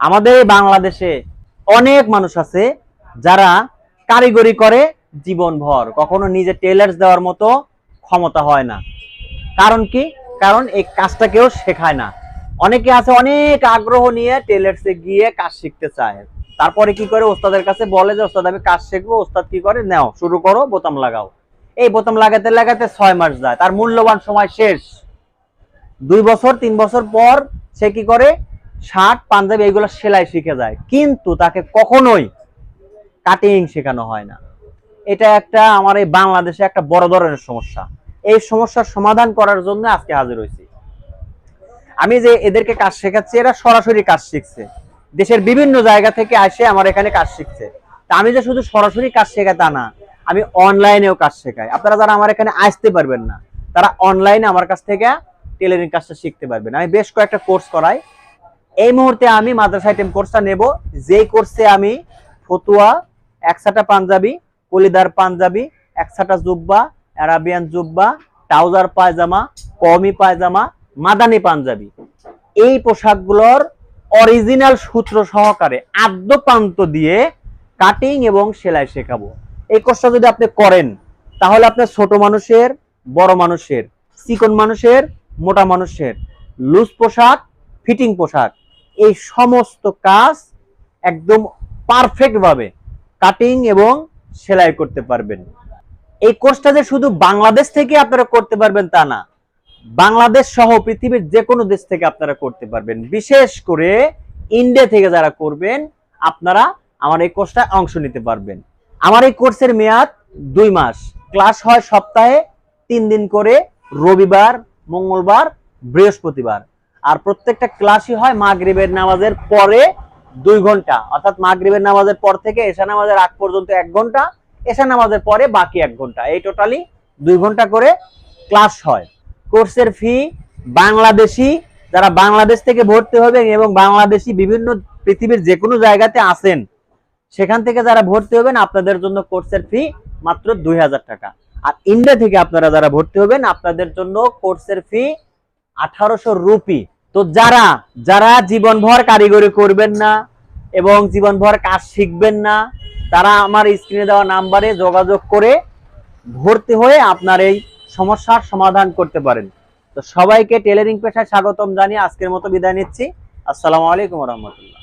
আমাদের বাংলাদেশে অনেক মানুষ আছে যারা কারিগরি করে জীবনভর। কখনো নিজে টেলার্স দেওয়ার মতো ক্ষমতা হয় না। কারণ কি? কারণ এই কাজটা কেউ শেখায় না। অনেকে আছে অনেক আগ্রহ নিয়ে টেলার্সে গিয়ে কাজ শিখতে চায়। তারপরে কি করে? ওস্তাদের কাছে বলে যে, ওস্তাদ, আমি কাজ শিখব, ওস্তাদ কি করে? নাও, শুরু করো, বোতাম লাগাও। এই বোতাম লাগাতে লাগাতে ছয় মাস যায়। তার মূল্যবান সময় শেষ। দুই বছর, তিন বছর পর সে কি করে? শার্ট, পাঞ্জাবি এগুলো সেলাই শিখে যায়। কিন্তু তাকে কখনোই কাটিং শেখানো হয় না। এটা একটা আমার এই বাংলাদেশে একটা বড় ধরনের সমস্যা। এই সমস্যার সমাধান করার জন্য আজকে হাজির হয়েছি। আমি যে এদেরকে কাজ শেখাচ্ছি, এরা সরাসরি কাজ শিখছে। দেশের বিভিন্ন জায়গা থেকে আসে আমার এখানে কাজ শিখছে। তা আমি যে শুধু সরাসরি কাজ শেখাই তা না, আমি অনলাইনেও কাজ শেখাই। আপনারা যারা আমার এখানে আসতে পারবেন না, তারা অনলাইনে আমার কাছ থেকে টেলারিং কাজটা শিখতে পারবেন। আমি বেশ কয়েকটা কোর্স করাই। এই মুহূর্তে আমি মাদ্রাসা আইটেম কোর্সটা নেব। যেই কোর্সে আমি ফতুয়া একসাটা পাঞ্জাবি, কলিদার পাঞ্জাবি একসাটা জুব্বা অ্যারাবিয়ান জুব্বা, ট্রাউজার পায়জামা কমি পায়জামা, মাদানি পাঞ্জাবি। এই পোশাকগুলোর অরিজিনাল সূত্র সহকারে আদ্য প্রান্ত দিয়ে কাটিং এবং সেলাই শেখাবো। এই কোর্সটা যদি আপনি করেন, তাহলে আপনার ছোট মানুষের, বড় মানুষের, চিকন মানুষের, মোটা মানুষের লুজ পোশাক ফিটিং পোশাক। এই সমস্ত কাজ একদম পারফেক্ট ভাবে কাটিং এবং সেলাই করতে পারবেন। এই কোর্সটা যে শুধু বাংলাদেশ থেকে আপনারা করতে পারবেন তা না, বাংলাদেশ সহ পৃথিবীর যে কোনো দেশ থেকে আপনারা করতে পারবেন। বিশেষ করে ইন্ডিয়া থেকে যারা করবেন, আপনারা আমার এই কোর্সটা অংশ নিতে পারবেন। আমার এই কোর্সের মেয়াদ দুই মাস। ক্লাস হয় সপ্তাহে তিন দিন করে, রবিবার, মঙ্গলবার, বৃহস্পতিবার। আর প্রত্যেকটা ক্লাসই হয় মাগরিবের নামাজের পরে দুই ঘণ্টা। অর্থাৎ মাগরিবের নামাজের পর থেকে এশা নামাজের আগ পর্যন্ত এক ঘণ্টা এশা নামাজের পরে বাকি এক ঘণ্টা। এই টোটালি দুই ঘণ্টা করে ক্লাস হয়। কোর্সের ফি বাংলাদেশি, যারা বাংলাদেশ থেকে ভর্তি হবেন এবং বাংলাদেশি বিভিন্ন পৃথিবীর যে কোনো জায়গাতে আসেন সেখান থেকে যারা ভর্তি হবেন, আপনাদের জন্য কোর্সের ফি মাত্র দুই হাজার টাকা। আর ইন্ডিয়া থেকে আপনারা যারা ভর্তি হবেন, আপনাদের জন্য কোর্সের ফি আঠারোশো রুপি। তো যারা যারা জীবনভর কারিগরি করবেন না এবং জীবনভর কাজ শিখবেন না, তারা আমার স্ক্রিনে দেওয়া নাম্বারে যোগাযোগ করে ভর্তি হয়ে আপনার এই সমস্যার সমাধান করতে পারেন। তো সবাইকে টেলারিং পেশায় স্বাগতম জানিয়ে আজকের মতো বিদায় নিচ্ছি। আসসালামু আলাইকুম রহমতুল্লাহ।